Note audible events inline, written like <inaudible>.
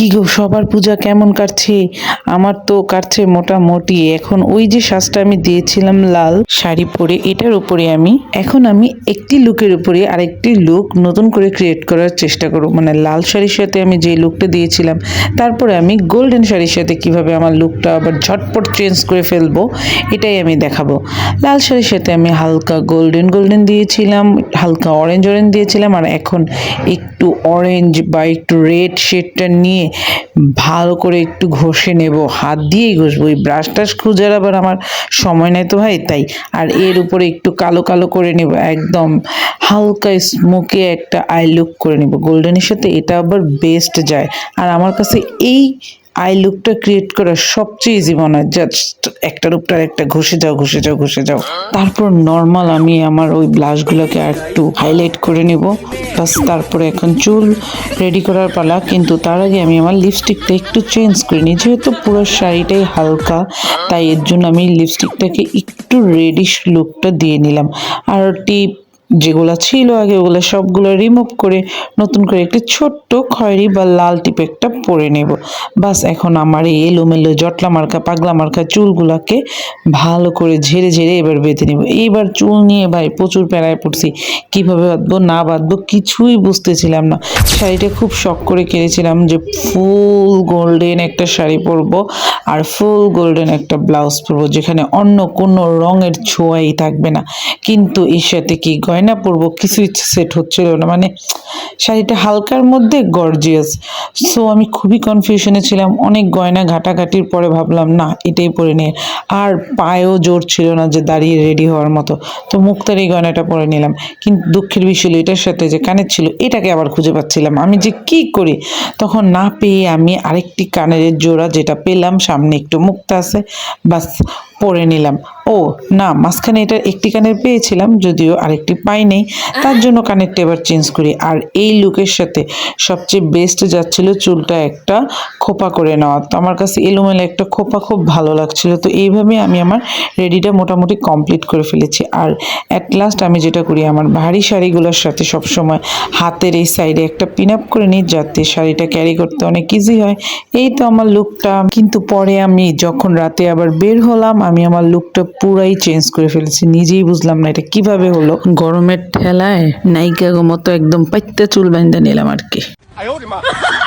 কি গো, সবার পূজা কেমন কাটছে? আমার তো কাটছে মোটামুটি। এখন ওই যে সাজটা আমি দিয়েছিলাম লাল শাড়ি পরে, এটার উপরে আমি, এখন আমি একটি লুকের উপরে আরেকটি লুক নতুন করে ক্রিয়েট করার চেষ্টা করব। মানে লাল শাড়ির সাথে আমি যে লুকটা দিয়েছিলাম, তারপরে আমি গোল্ডেন শাড়ির সাথে কীভাবে আমার লুকটা আবার ঝটপট চেঞ্জ করে ফেলব, এটাই আমি দেখাবো। লাল শাড়ির সাথে আমি হালকা গোল্ডেন গোল্ডেন দিয়েছিলাম, হালকা অরেঞ্জ অরেঞ্জ দিয়েছিলাম, আর এখন একটু অরেঞ্জ বা একটু রেড শেডটা নিয়ে ভালো করে একটু ঘষে নেব, হাত দিয়েই ঘষবো। ওই ব্রাশ টাশ খুঁজার আবার আমার সময় নেই তো ভাই, তাই। আর এর উপরে একটু কালো কালো করে নেব, একদম হালকা স্মোকে একটা আই লুক করে নেব। গোল্ডেনের সাথে এটা আবার বেস্ট যায়। আর আমার কাছে এই আই লুকটা ক্রিয়েট করা সবচেয়ে ইজি মনে হয়। জাস্ট একটার উপর একটা ঘষে যাও ঘষে যাও ঘষে যাও। তারপর নর্মাল আমি আমার ওই ব্লাশগুলোকে একটু হাইলাইট করে নেব। প্লাস তারপরে এখন চুল রেডি করার পালা, কিন্তু তার আগে আমি আমার লিপস্টিকটা একটু চেঞ্জ করে নিই। যেহেতু পুরো শাড়িটাই হালকা, তাই এর জন্য আমি লিপস্টিকটাকে একটু রেডিশ লুকটা দিয়ে নিলাম। আর টিপ যেগুলো ছিল আগে, ওগুলো সবগুলো রিমুভ করে নতুন করে একটি ছোট্ট খয়েরি বা লাল টিপেকটা পরে নেব। বাস, এখন আমার এই এলোমেলো জটলা মার্কা, পাগলা মার্কা চুলগুলাকে ভালো করে ঝেড়ে ঝেড়ে এবার বেঁধে নেব। এইবার চুল নিয়ে ভাই প্রচুর প্যারায় পড়ছি। কীভাবে বাঁধবো, না বাঁধবো কিছুই বুঝতেছিলাম না। শাড়িটা খুব শখ করে কিনেছিলাম যে ফুল গোল্ডেন একটা শাড়ি পরবো আর ফুল গোল্ডেন একটা ব্লাউজ পরবো, যেখানে অন্য কোনো রঙের ছোঁয়াই থাকবে না। কিন্তু এর সাথে কি গয়না পরবো, কিছুই সেট হচ্ছিল না। মানে শাড়িটা হালকার মধ্যে গর্জিয়াস সো আমি খুবই কনফিউশনে ছিলাম। অনেক গয়না ঘাটাঘাটির পরে ভাবলাম, না, এটাই পরে নিয়ে আর পায়েও জোর ছিল না যে দাঁড়িয়ে রেডি হওয়ার মতো। তো মুক্তার এই গয়নাটা পরে নিলাম। কিন্তু দুঃখের বিষয় এটার সাথে যে কানের ছিল, এটাকে আবার খুঁজে পাচ্ছিলাম। আমি যে কি করি? তখন না পেয়ে আমি আরেকটি কানের জোড়া যেটা পেলাম, সামনে একটু মুক্তা আছে, বাস পরে নিলাম। ও, না, মাঝখানে এটা একটি কানের পেয়েছিলাম, যদিও আরেকটি পাই নেই তার জন্য কানেরটা এবার চেঞ্জ করি। আর এই লুকের সাথে সবচেয়ে বেস্ট যাচ্ছিল চুলটা একটা খোপা করে নেওয়া। তো আমার কাছে এলোমেলো একটা খোপা খুব ভালো লাগছিল। তো এইভাবে আমি আমার রেডিটা মোটামুটি কমপ্লিট করে ফেলেছি। আর অ্যাট লাস্ট আমি যেটা করি, আমার ভারী শাড়িগুলোর সাথে সবসময় হাতের এই সাইডে একটা পিন আপ করে নিই, যাতে শাড়িটা ক্যারি করতে অনেক ইজি হয়। এই তো আমার লুকটা কিন্তু পরে আমি যখন রাতে আবার বের হলাম আমি আমার লুকটা পুরাই চেঞ্জ করে ফেলেছি নিজেই বুঝলাম না এটা কীভাবে হলো। গরমের ঠেলায় নায়িকা মতো একদম পাইতে চুল বাইন্দা নিলাম আর কি। <laughs>